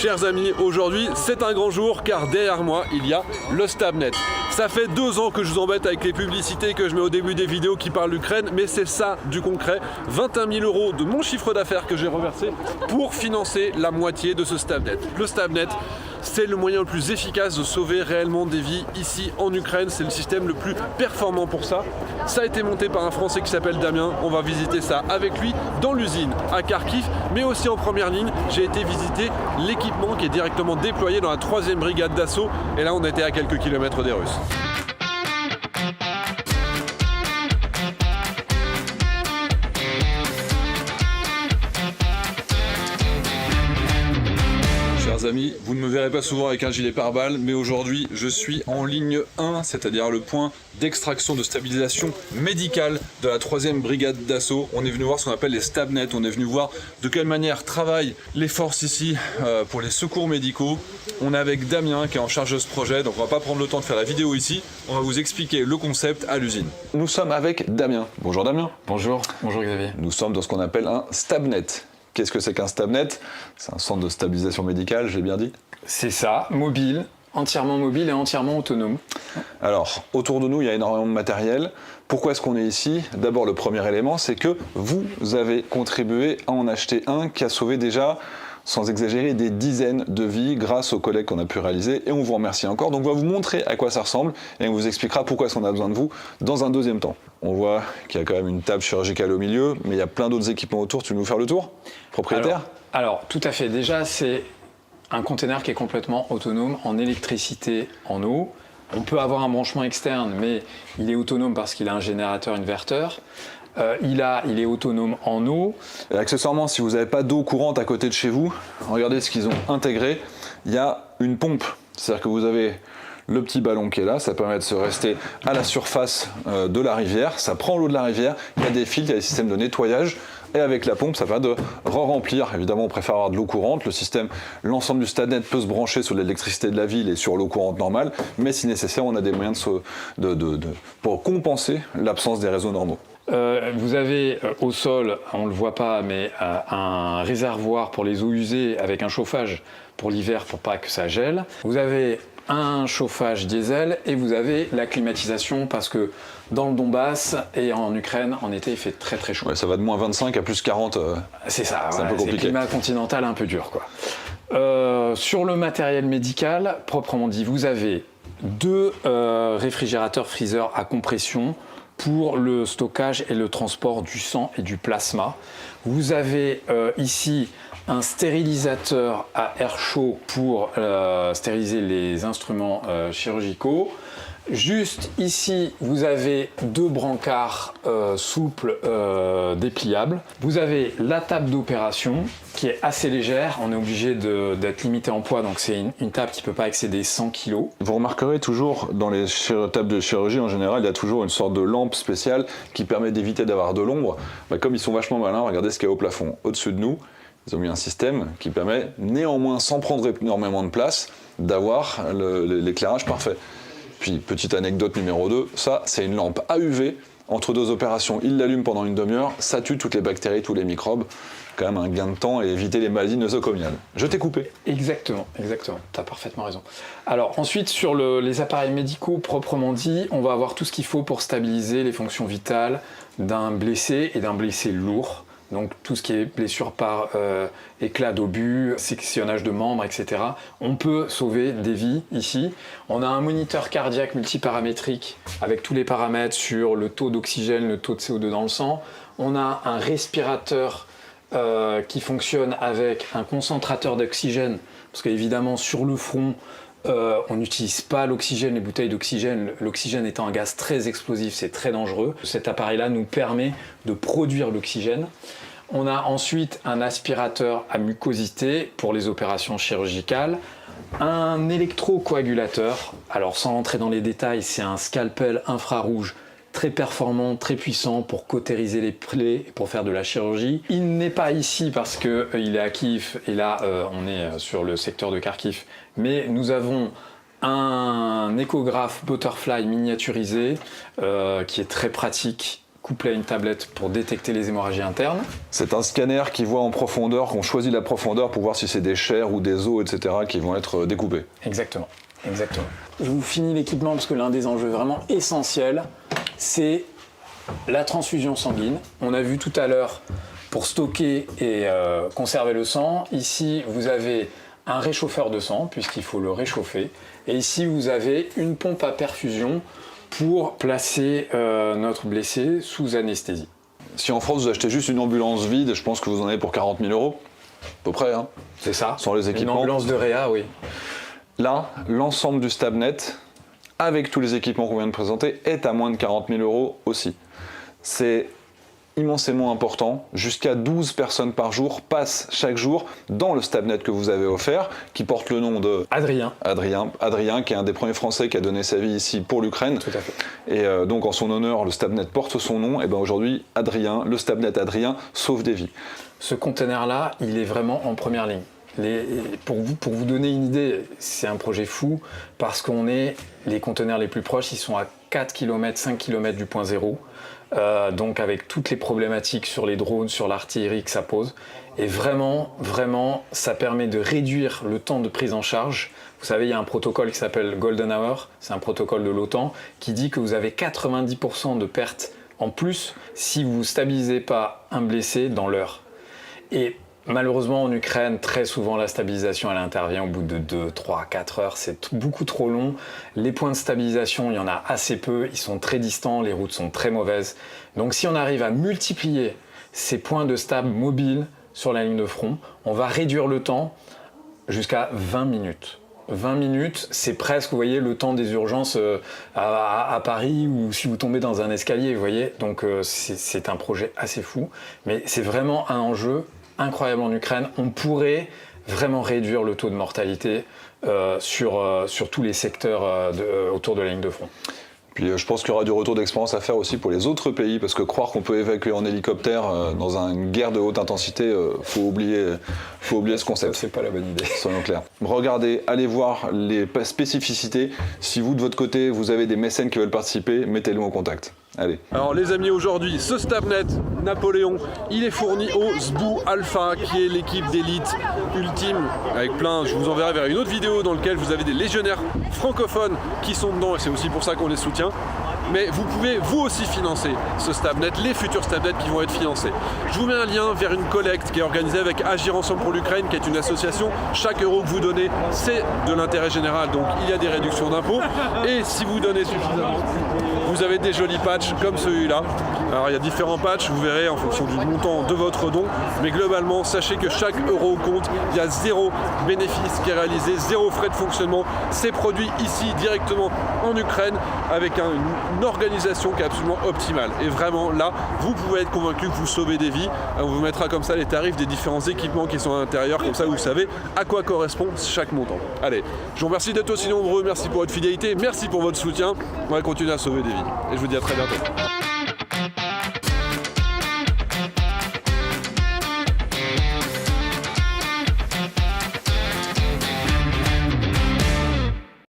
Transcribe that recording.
Chers amis, aujourd'hui c'est un grand jour car derrière moi il y a le Stabnet. Ça fait deux ans que je vous embête avec les publicités que je mets au début des vidéos qui parlent d'Ukraine, mais c'est ça du concret. 21 000 euros de mon chiffre d'affaires que j'ai reversé pour financer la moitié de ce Stabnet. Le Stabnet, c'est le moyen le plus efficace de sauver réellement des vies ici en Ukraine. C'est le système le plus performant pour ça. Ça a été monté par un Français qui s'appelle Damien. On va visiter ça avec lui dans l'usine à Kharkiv, mais aussi en première ligne. J'ai été visiter l'équipement qui est directement déployé dans la troisième brigade d'assaut. Et là, on était à quelques kilomètres des Russes. Amis, vous ne me verrez pas souvent avec un gilet pare-balles, mais aujourd'hui je suis en ligne 1, c'est-à-dire le point d'extraction de stabilisation médicale de la 3ème brigade d'assaut. On est venu voir ce qu'on appelle les stabnets, on est venu voir de quelle manière travaillent les forces ici euh, pour les secours médicaux. On est avec Damien qui est en charge de ce projet, donc on va pas prendre le temps de faire la vidéo ici, on va vous expliquer le concept à l'usine. Nous sommes avec Damien. Bonjour Damien. Bonjour, bonjour Xavier. Nous sommes dans ce qu'on appelle un stabnet. Qu'est-ce que c'est qu'un stabnet? C'est un centre de stabilisation médicale, j'ai bien dit C'est ça, mobile, entièrement mobile et entièrement autonome. Alors, autour de nous, il y a énormément de matériel. Pourquoi est-ce qu'on est ici? D'abord, le premier élément, c'est que vous avez contribué à en acheter un qui a sauvé déjà, sans exagérer, des dizaines de vies grâce aux collègues qu'on a pu réaliser. Et on vous remercie encore. Donc, on va vous montrer à quoi ça ressemble et on vous expliquera pourquoi est-ce qu'on a besoin de vous dans un deuxième temps. On voit qu'il y a quand même une table chirurgicale au milieu, mais il y a plein d'autres équipements autour. Tu veux nous faire le tour? Propriétaire? Alors, tout à fait. Déjà, c'est un container qui est complètement autonome en électricité, en eau. On peut avoir un branchement externe, mais il est autonome parce qu'il a un générateur inverteur. Euh, il, a, il est autonome en eau. Et accessoirement, si vous n'avez pas d'eau courante à côté de chez vous, regardez ce qu'ils ont intégré. Il y a une pompe. C'est-à-dire que vous avez le petit ballon qui est là, ça permet de se rester à la surface euh, de la rivière, ça prend l'eau de la rivière, il y a des filtres, il y a des systèmes de nettoyage, et avec la pompe, ça va de re-remplir. Évidemment, on préfère avoir de l'eau courante. Le système, l'ensemble du stade peut se brancher sur l'électricité de la ville et sur l'eau courante normale, mais si nécessaire, on a des moyens de, pour compenser l'absence des réseaux normaux. Euh, vous avez euh, au sol, on ne le voit pas, mais euh, un réservoir pour les eaux usées avec un chauffage pour l'hiver pour pas que ça gèle. Vous avez un chauffage diesel et vous avez la climatisation parce que dans le Donbass et en Ukraine, en été, il fait très très chaud. Ouais, ça va de moins 25 à plus 40. c'est ça, c'est un peu compliqué. climat continental un peu dur. Quoi. Sur le matériel médical, proprement dit, vous avez deux réfrigérateurs freezer à compression pour le stockage et le transport du sang et du plasma. Vous avez euh, ici un stérilisateur à air chaud pour euh, stériliser les instruments euh, chirurgicaux. Juste ici, vous avez deux brancards euh, souples euh, dépliables. Vous avez la table d'opération qui est assez légère. On est obligé d'être limité en poids, donc c'est une, table qui ne peut pas excéder 100 kg. Vous remarquerez toujours dans les tables de chirurgie en général, il y a toujours une sorte de lampe spéciale qui permet d'éviter d'avoir de l'ombre. Bah, comme ils sont vachement malins, regardez ce qu'il y a au plafond. Au-dessus de nous, ils ont mis un système qui permet, néanmoins sans prendre énormément de place, d'avoir l'éclairage parfait. Puis, petite anecdote numéro 2, ça, c'est une lampe AUV. Entre deux opérations, il l'allume pendant une demi-heure, ça tue toutes les bactéries, tous les microbes. Quand même un gain de temps et éviter les maladies nosocomiales. Je t'ai coupé. Exactement, exactement. Tu as parfaitement raison. Alors, ensuite, sur le, les appareils médicaux proprement dit, on va avoir tout ce qu'il faut pour stabiliser les fonctions vitales d'un blessé et d'un blessé lourd. Donc tout ce qui est blessure par euh, éclat d'obus, sectionnage de membres, etc. On peut sauver des vies ici. On a un moniteur cardiaque multiparamétrique avec tous les paramètres sur le taux d'oxygène, le taux de CO2 dans le sang. On a un respirateur euh, qui fonctionne avec un concentrateur d'oxygène, parce qu'évidemment sur le front, euh, on n'utilise pas l'oxygène, les bouteilles d'oxygène. L'oxygène étant un gaz très explosif, c'est très dangereux. Cet appareil-là nous permet de produire l'oxygène. On a ensuite un aspirateur à mucosité pour les opérations chirurgicales, un électrocoagulateur. Alors sans entrer dans les détails, c'est un scalpel infrarouge très performant, très puissant pour cautériser les plaies pour faire de la chirurgie. Il n'est pas ici parce qu'il euh, est à Kiev et là euh, on est euh, sur le secteur de Kharkiv, mais nous avons un échographe butterfly miniaturisé qui est très pratique couplé à une tablette pour détecter les hémorragies internes. C'est un scanner qui voit en profondeur, qu'on choisit la profondeur pour voir si c'est des chairs ou des os, etc., qui vont être découpés. Exactement. Exactement. Je vous finis l'équipement parce que l'un des enjeux vraiment essentiels, c'est la transfusion sanguine. On a vu tout à l'heure pour stocker et euh, conserver le sang. Ici, vous avez un réchauffeur de sang puisqu'il faut le réchauffer. Et ici, vous avez une pompe à perfusion pour placer euh, notre blessé sous anesthésie. Si en France vous achetez juste une ambulance vide, je pense que vous en avez pour 40 000 euros. À peu près, hein. C'est ça Sans les équipements. Une ambulance de réa, oui. Là, l'ensemble du Stabnet, avec tous les équipements qu'on vient de présenter, est à moins de 40 000 euros aussi. C'est immensément important. Jusqu'à 12 personnes par jour passent chaque jour dans le Stabnet que vous avez offert, qui porte le nom de Adrien. Adrien, Adrien, qui est un des premiers Français qui a donné sa vie ici pour l'Ukraine. Tout à fait. Et euh, donc en son honneur, le Stabnet porte son nom. Et bien aujourd'hui, Adrien, le Stabnet Adrien, sauve des vies. Ce conteneur-là, il est vraiment en première ligne. Pour, vous, donner une idée, c'est un projet fou parce qu'on est, les conteneurs les plus proches, ils sont à 4 km, 5 km du point zéro. Euh, donc avec toutes les problématiques sur les drones, sur l'artillerie que ça pose. Et vraiment, vraiment, ça permet de réduire le temps de prise en charge. Vous savez, il y a un protocole qui s'appelle Golden Hour, c'est un protocole de l'OTAN, qui dit que vous avez 90% de pertes en plus si vous stabilisez pas un blessé dans l'heure. Malheureusement, en Ukraine, très souvent, la stabilisation, elle intervient au bout de 2, 3, 4 heures. C'est beaucoup trop long. Les points de stabilisation, il y en a assez peu. Ils sont très distants. Les routes sont très mauvaises. Donc, si on arrive à multiplier ces points de stab mobiles sur la ligne de front, on va réduire le temps jusqu'à 20 minutes. 20 minutes, c'est presque, vous voyez, le temps des urgences euh, à, Paris ou si vous tombez dans un escalier, vous voyez. Donc euh, c'est un projet assez fou, mais c'est vraiment un enjeu incroyable en Ukraine. On pourrait vraiment réduire le taux de mortalité euh, sur, euh, sur tous les secteurs euh, de- autour de la ligne de front. Puis je pense qu'il y aura du retour d'expérience à faire aussi pour les autres pays, parce que croire qu'on peut évacuer en hélicoptère dans un- une guerre de haute intensité, faut oublier, faut oublier ce concept. C'est pas la bonne idée. Soyons clairs. Regardez, allez voir les spécificités. Si vous de votre côté, vous avez des mécènes qui veulent participer, mettez-les en contact. Allez. Alors les amis, aujourd'hui, ce Stabnet Napoléon, il est fourni au SBU Alpha, qui est l'équipe d'élite ultime, avec plein, je vous enverrai vers une autre vidéo dans laquelle vous avez des légionnaires francophones qui sont dedans, et c'est aussi pour ça qu'on les soutient. Mais vous pouvez vous aussi financer ce Stabnet, les futurs Stabnet qui vont être financés. Je vous mets un lien vers une collecte qui est organisée avec Agir Ensemble pour l'Ukraine, qui est une association. Chaque euro que vous donnez, c'est de l'intérêt général, donc il y a des réductions d'impôts. Et si vous donnez suffisamment, vous avez des jolis patchs comme celui-là. Alors il y a différents patchs, vous verrez en fonction du montant de votre don. Mais globalement, sachez que chaque euro compte. Il y a zéro bénéfice qui est réalisé, zéro frais de fonctionnement. C'est produit ici directement en Ukraine avec un- organisation qui est absolument optimale. Et vraiment là, vous pouvez être convaincu que vous sauvez des vies. On vous mettra comme ça les tarifs des différents équipements qui sont à l'intérieur. Comme ça, vous savez à quoi correspond chaque montant. Allez, je vous remercie d'être aussi nombreux. Merci pour votre fidélité. Merci pour votre soutien. On va continuer à sauver des vies. Et je vous dis à très bientôt.